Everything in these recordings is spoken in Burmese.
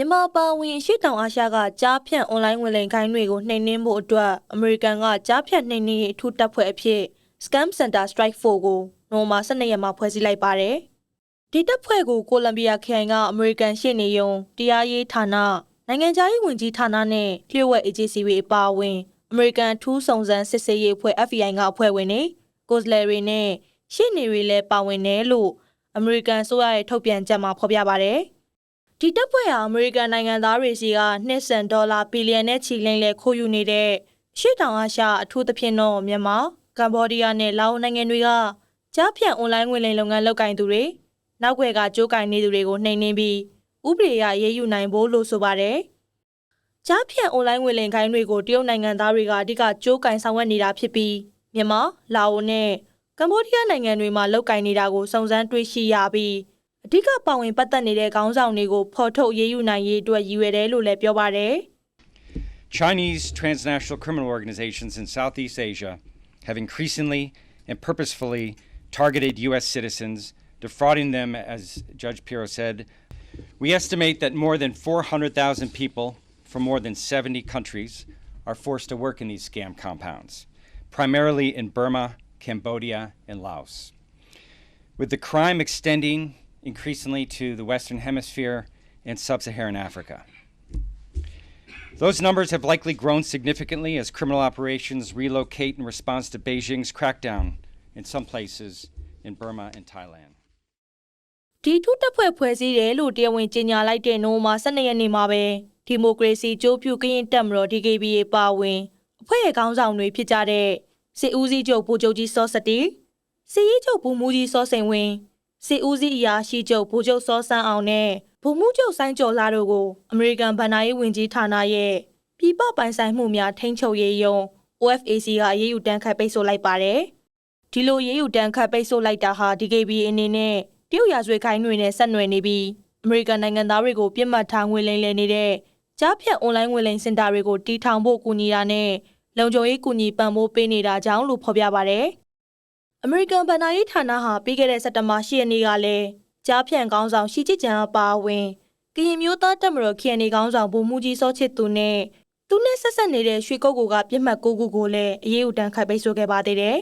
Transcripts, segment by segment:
မြန်မာပါဝင်အရှိတောင်အာရှကကြားဖြန့်အွန်လိုင်းဝင်လိမ်ခိုင်းတွေကိုနှိမ်နင်းဖို့အတွက်အမေရိကန်ကကြားဖြန့်နှိမ်နင်းရေးအထူးတပ်ဖွဲ့အဖြစ် Scam Center Strike Force ကိုနိုဝင်ဘာ12ရက်မှာဖွဲ့စည်းလိုက်ပါတယ်။ဒီတပ်ဖွဲ့ကိုကိုလံဘီယာခရိုင်ကအမေရိကန်ရှေ့နေရုံတရားရေးဌာနနိုင်ငံခြားရေးဝန်ကြီးဌာနနဲ့လျှို့ဝှက်အေဂျင်စီတွေအပါအဝင်အမေရိကန်ထူးစုံစမ်းစစ်ဆေးရေးအဖွဲ့ FBI ကအဖွဲ့ဝင်တွေကိုယ်စားလှယ်တွေနဲ့ရှေ့နေတွေလည်းပါဝင်တယ်လို့အမေရိကန်ဆိုရရဲ့ထုတ်ပြန်ချက်မှာဖော်ပြပါတယ်။ ဒီတပ်ဖွဲ့ဟာအမေရိကန်နိုင်ငံသားတွေစီကနှစ်စံဒေါ်လာဘီလီယံနဲ့ချီလိမ့်လဲခိုးယူနေတဲ့ရှေ့တောင်အာရှအထူးသဖြင့်တော့မြန်မာကမ္ဘောဒီးယားနဲ့လာအိုနိုင်ငံတွေကကြားဖြန့်အွန်လိုင်းငွေလိမ်လုပ်ငန်းလုပ်ကင်သူတွေနောက်ွယ်ကကြိုးကင်နေသူတွေကိုနှိမ်နင်းပြီးဥပဒေအရရေးယူနိုင်ဖို့လို့ဆိုပါတယ်။ကြားဖြန့်အွန်လိုင်းငွေလိမ်ခိုင်းတွေကိုတရုတ်နိုင်ငံသားတွေကအဓိကကြိုးကင်ဆောင်ရွက်နေတာဖြစ်ပြီးမြန်မာလာအိုနဲ့ကမ္ဘောဒီးယားနိုင်ငံတွေမှာလုပ်ကင်နေတာကိုစုံစမ်းတွေ့ရှိရပြီး အဓိကပါဝင်ပတ်သက်နေတဲ့ခေါင်းဆောင်တွေကိုဖော်ထုတ်ရေးယူနိုင်ရေးအတွက်ရည်ရွယ်တယ်လို့လည်းပြောပါတယ် Chinese transnational criminal organizations in Southeast Asia have increasingly and purposefully targeted U.S. citizens, defrauding them, as Judge Pirro said. We estimate that more than 400,000 people from more than 70 countries are forced to work in these scam compounds, primarily in Burma, Cambodia, and Laos. With the crime extending increasingly to the Western Hemisphere and Sub Saharan Africa. Those numbers have likely grown significantly as criminal operations relocate in response to Beijing's crackdown in some places in Burma and Thailand. ဒီထုတပ်ဖွဲ့ဖွဲ့စည်းတယ်လို့တရားဝင်ကြေညာလိုက်တဲ့နိုဝင်ဘာ12ရက်နေ့မှာပဲဒီမိုကရေစီကြိုးပြုကရင်တက်မတော် DKBA ပါဝင်အဖွဲ့ရဲ့ခေါင်းဆောင်တွေဖြစ်ကြတဲ့စစ်ဦးစီးချုပ်ဗိုလ်ချုပ်ကြီးစောစတီစစ်ရေးချုပ်ဗိုလ်မှူးကြီးစောစိန်ဝင်း စစ်ဦးစီးအရာရှိချုပ်ဗိုလ်ချုပ်စောစန်းအောင်နဲ့ဗိုလ်မှူးချုပ်ဆိုင်းကျော်လာတို့ကိုအမေရိကန်ဗန်နာရေးဝန်ကြီးဌာနရဲ့ပြည်ပပိုင်ဆိုင်မှုများထိန်းချုပ်ရေးယုံ OFAC ကအရေးယူတန်းခတ်ပိတ်ဆို့လိုက်ပါတယ်။ဒီလိုရေးယူတန်းခတ်ပိတ်ဆို့လိုက်တာဟာ DKBA အနေနဲ့တရုတ်ရာဇဝတ်ခိုင်းတွေနဲ့ဆက်နွယ်နေပြီးအမေရိကန်နိုင်ငံသားတွေကိုပြစ်မှတ်ထားငွေလိမ်လည်နေတဲ့ကြားဖြတ်အွန်လိုင်းငွေလိမ်စင်တာတွေကိုတီထောင်ဖို့ကူညီတာနဲ့လုံခြုံရေးကူညီပံ့ပိုးပေးနေတာကြောင့်လို့ဖော်ပြပါဗျ။ အမေရိကန်ဗန်နာရေးဌာနဟာပြီးခဲ့တဲ့စက်တဘာ10ရက်နေ့ကလည်းကြားဖြတ်ကောင်းဆောင်ရှီချစ်ကျန်အပါအဝင်ကရင်မျိုးသားတက်မတော် KNA ကောင်းဆောင်ဗိုလ်မှူးကြီးစောချစ်သူနဲ့သူနဲ့ဆက်ဆက်နေတဲ့ရွှေကုတ်ကူကပြစ်မှတ်ကိုကူကိုလည်းအရေးယူတန်းခတ်ပိတ်ဆို့ခဲ့ပါသေးတယ်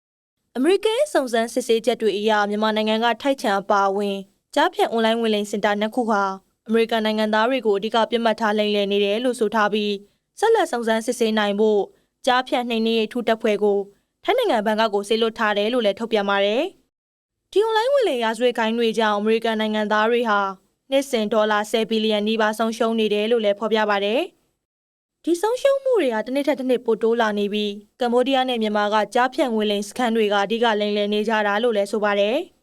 ။အမေရိကန်စုံစမ်းစစ်ဆေးချက်တွေအရမြန်မာနိုင်ငံကထိုက်ချန်အပါအဝင်ကြားဖြတ်အွန်လိုင်းဝင်လိမ်စင်တာနှစ်ခုဟာအမေရိကန်နိုင်ငံသားတွေကိုအဓိကပြစ်မှတ်ထားလိမ်လည်နေတယ်လို့ဆိုထားပြီးဆက်လက်စုံစမ်းစစ်ဆေးနိုင်ဖို့ကြားဖြတ်နှိမ်နင်းရေးထူးတပ်ဖွဲ့ကို ထိုင်းနိုင်ငံဘန်ကောက်ကိုဆေးလွတ်ထားတယ်လို့လည်းထုတ်ပြန်ပါတယ်။ဒီအွန်လိုင်းဝင်လိမ်ရာဇဝတ်ကိုင်းတွေကြောင့်အမေရိကန်နိုင်ငံသားတွေဟာနှစ်စဉ်ဒေါ်လာ10ဘီလီယံနီးပါးဆုံးရှုံးနေတယ်လို့လည်းဖော်ပြပါတယ်။ဒီဆုံးရှုံးမှုတွေကတစ်နှစ်ထက်တစ်နှစ်ပိုတိုးလာနေပြီးကမ္ဘောဒီးယားနဲ့မြန်မာကကြားဖြတ်ငွေလိမ်စခန်းတွေကအဓိကလိမ်လည်နေကြတာလို့လည်းဆိုပါတယ်။